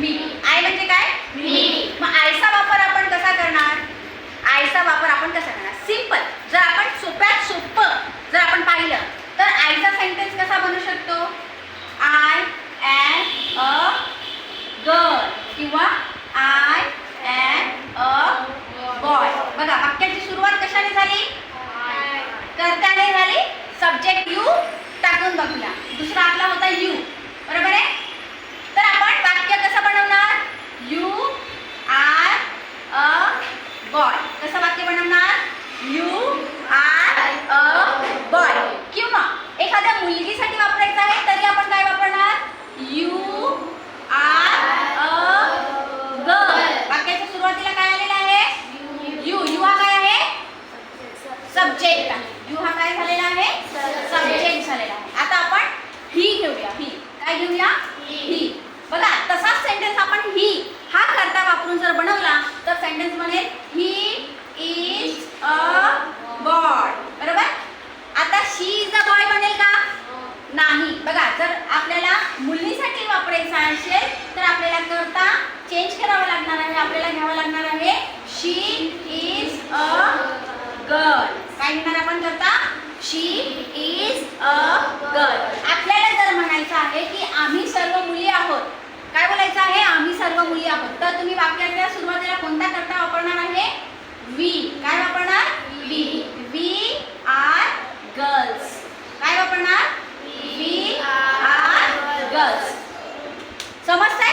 मी. I म्हणजे काय? मी. मग आयचा वापर आपण कसा करणार? आयचा वापर आपण कसा करणार? सिंपल जर आपण सोप्यात सोपं जर आपण पाहिलं तर आयचा सेंटेन्स कसा बनू शकतो? आय एम अ गर्ल किंवा आय एम अ बॉय बघा वाक्याची सुरुवात कशाने झाली? कर्त्याने झाली सब्जेक्ट यू टाकून बघूया. दुसरा आपला होता यू बरोबर आहे? सब्जेक्ट आहे यू हा काय झालेला आहे? सब्जेक्ट झालेला आहे. आता आपण ही घेऊया. ही काय घेऊया? ही बघा तसाच सेंटेन्स आपण ही हा करता वापरून जर बनवला तर सेंटेन्स म्हणे ही इज अ बॉय बरोबर? आता शी इज अ बॉय बनेल का? नाही. बघा जर आपल्याला मुलीसाठी वापरायचं असेल तर आपल्याला करता चेंज करावं लागणार आहे आपल्याला घ्यावं लागणार काय घेणार आपण करता शी इज अ गर्ल आपल्याला जर म्हणायचं आहे की आम्ही सर्व मुली आहोत काय बोलायचं आहे? आम्ही सर्व मुली आहोत. तर तुम्ही वाक्याच्या सुरुवातीला कोणता करता वापरणार आहे? वी काय वापरणार? वी वी आर गर्ल्स काय वापरणार? We R girls